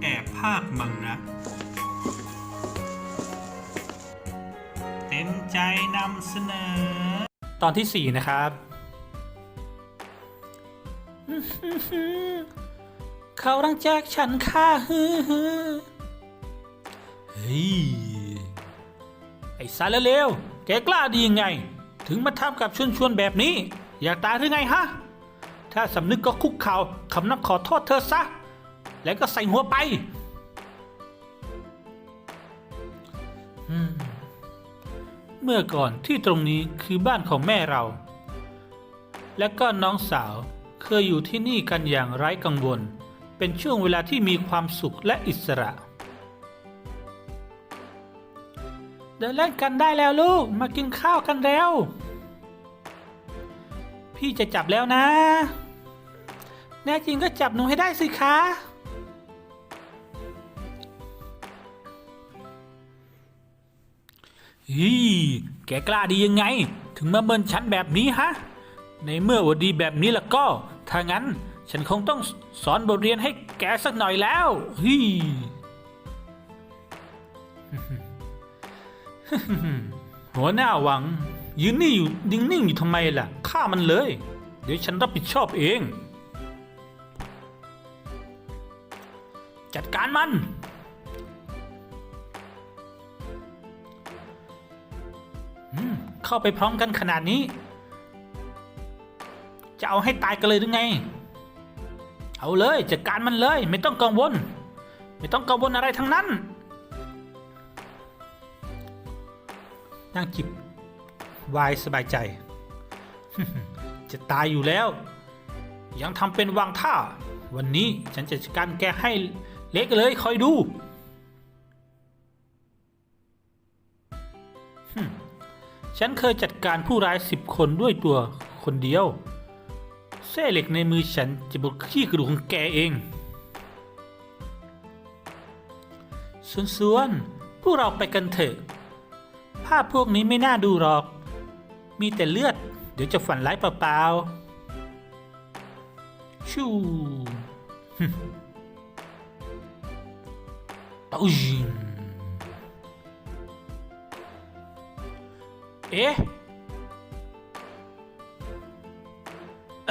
แอบภาคมังนะเต็มใจนำเสนอ ตอนที่สี่นะครับ เขารังแจกฉันค่าฮือฮือเฮ้ย ไอ้สารเลวแกกล้าดียังไง ถึงมาทำกับชวนชวนๆแบบนี้ อยากตายหรือไงฮะ ถ้าสำนึกก็คุกเข่าคำนับขอโทษเธอซะ แล้วก็ใส่หัวไปมเมื่อก่อนที่ตรงนี้คือบ้านของแม่เรา และก็น้องสาวเคยอยู่ที่นี่กันอย่างไร้กังวล เป็นช่วงเวลาที่มีความสุขและอิสระ เดินเล่นกันได้แล้วลูก มากินข้าวกันแล้ว พี่จะจับแล้วนะ แน่จริงก็จับหนูให้ได้สิคะ ฮีแกกล้าดียังไง ถึงมาเมินฉันแบบนี้ฮะ ในเมื่อวดดีแบบนี้แล้วก็ ถ้างั้นฉันคงต้องสอนบทเรียนให้แกสักหน่อยแล้วฮีหัวหน้าหวัง ยืนนี่อยู่นิ่งอยู่ทำไมล่ะฆ่ามันเลย เดี๋ยวฉันรับผิดชอบเอง จัดการมัน เข้าไปพร้อมกันขนาดนี้ จะเอาให้ตายกันเลยหรือไง เอาเลยจัดการมันเลย ไม่ต้องกังวล ไม่ต้องกังวลอะไรทั้งนั้นนั่งจิบวายสบายใจ จะตายอยู่แล้ว ยังทำเป็นวางท่า วันนี้ฉันจะจัดการแกให้เละเลยคอยดู ฉันเคยจัดการผู้ร้ายสิบคนด้วยตัวคนเดียว เส้เหล็กในมือฉันจะบดขี้กระดูกของแกเองส่วนๆพวกเราไปกันเถอะ ภาพพวกนี้ไม่น่าดูหรอก มีแต่เลือด เดี๋ยวจะฝันร้ายเปล่าๆ ชูฮึตุ้ย เอ๊ะ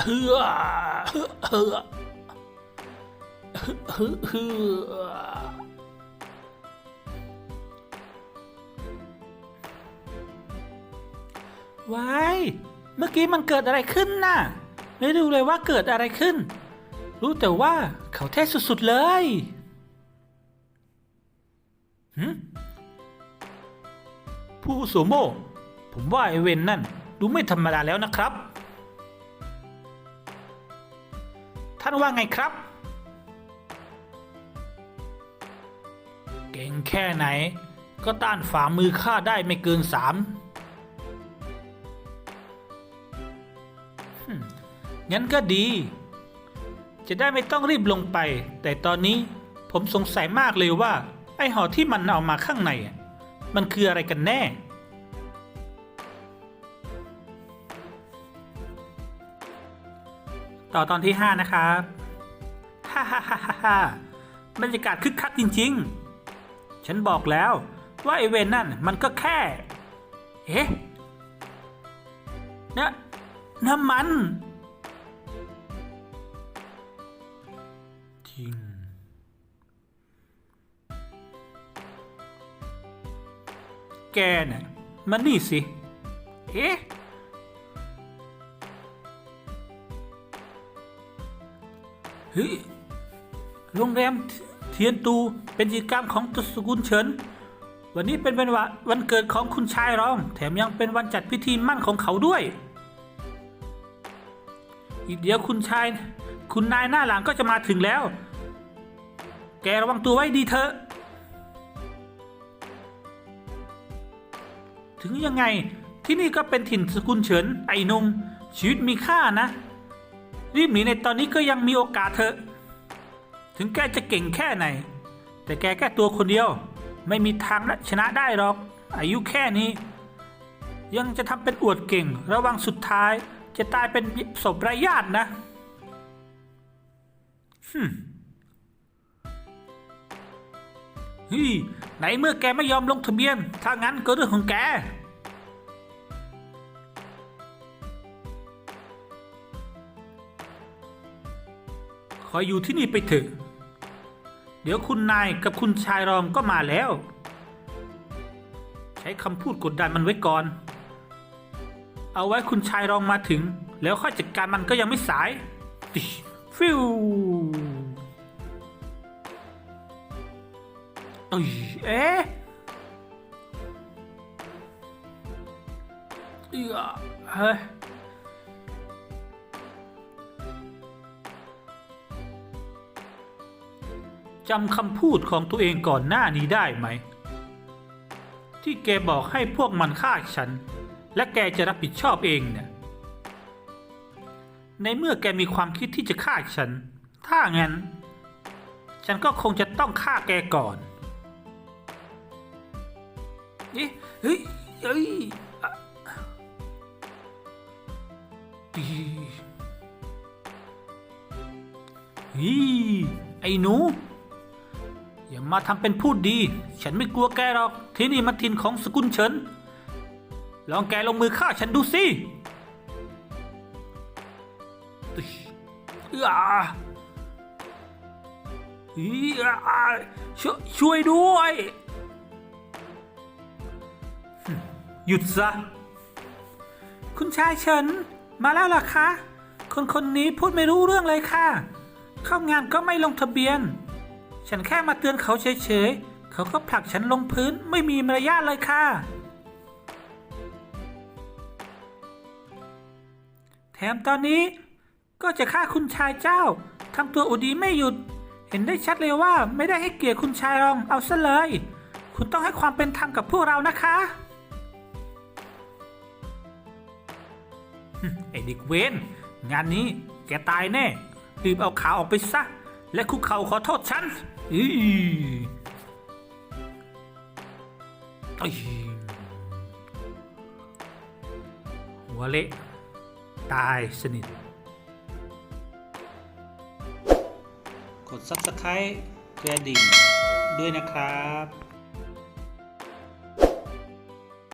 เฮือเฮือเฮือเฮือว้ายเมื่อกี้มันเกิดอะไรขึ้นน่ะ ไม่รู้เลยว่าเกิดอะไรขึ้น รู้แต่ว่าเขาเท่สุดๆเลยผู้อาวุโสโม ผมว่าไอเวนนั่นดูไม่ธรรมดาแล้วนะครับ ท่านว่าไงครับ เก่งแค่ไหน ก็ต้านฝ่ามือข้าได้ไม่เกินสามงั้นก็ดี จะได้ไม่ต้องรีบลงไป แต่ตอนนี้ผมสงสัยมากเลยว่า ไอห่อที่มันเอามาข้างใน มันคืออะไรกันแน่ ต่อตอนที่ 5 นะครับฮ่าฮ่าฮ่าฮ่าบรรยากาศคึกคักจริง ๆ ฉันบอกแล้วว่าไอเวนนั่นมันก็แค่ เอ๊ะนะน้ำมันจริงแกน่ะมันนี่สิ เอ๊ะ เฮ้ยโรงแรมเทียนตูเป็นกิจกรรมของตระกูลเฉิน วันนี้เป็นวันวันเกิดของคุณชายรอง แถมยังเป็นวันจัดพิธีมั่นของเขาด้วย อีกเดียวคุณชาย คุณนายหน้าหลังก็จะมาถึงแล้ว แกระวังตัวไว้ดีเถอะ ถึงยังไงที่นี่ก็เป็นถิ่นสกุลเฉินไอ้หนุ่มชีวิตมีค่านะ รีบหนีในตอนนี้ก็ยังมีโอกาสเถอะ ถึงแกจะเก่งแค่ไหน แต่แกแค่ตัวคนเดียว ไม่มีทางชนะได้หรอก อายุแค่นี้ ยังจะทำเป็นอวดเก่ง ระวังสุดท้าย จะตายเป็นศพไร้ญาตินะฮึฮไหนเมื่อแกไม่ยอมลงทะเบียน ถ้างั้นก็เรื่องของแก ออยู่ที่นี่ไปเถอะ เดี๋ยวคุณนายกับคุณชายรองก็มาแล้ว ใช้คำพูดกดดันมันไว้ก่อน เอาไว้คุณชายรองมาถึง แล้วค่อยจัดการมันก็ยังไม่สายติฟิวเอ้ยเอ๊ะเออเฮ้ย จำคำพูดของตัวเองก่อนหน้านี้ได้ไหม ที่แกบอกให้พวกมันฆ่าฉัน และแกจะรับผิดชอบเองเนี่ย ในเมื่อแกมีความคิดที่จะฆ่าฉัน ถ้างั้น ฉันก็คงจะต้องฆ่าแกก่อนเอ๊ะเฮ้ยเฮ้ยอะอีเฮ้ยไอ้หนู อย่ามาทำเป็นพูดดี ฉันไม่กลัวแกหรอก ที่นี่มันถิ่นของสกุลเฉิน ลองแกลงมือฆ่าฉันดูสิอึ๊ยอื้อเอื้อช่วยช่วยด้วยหึหยุดซะ คุณชายเฉิน มาแล้วล่ะคะ คนคนนี้พูดไม่รู้เรื่องเลยค่ะ เข้างานก็ไม่ลงทะเบียน ฉันแค่มาเตือนเขาเฉยๆ เขาก็ผลักฉันลงพื้นไม่มีมารยาทเลยค่ะ แถมตอนนี้ก็จะฆ่าคุณชายเจ้าทำตัวอุดีไม่หยุด เห็นได้ชัดเลยว่าไม่ได้ให้เกียรติคุณชายรองเอาซะเลย คุณต้องให้ความเป็นธรรมกับพวกเรานะคะหึไอ้เด็กเวนงานนี้แกตายแน่ รีบเอาขาออกไปซะ และคุกเข่าขอโทษฉัน อีอุ๊ยหัวเละตายสนิท กด subscribe กระดิ่งด้วยนะครับ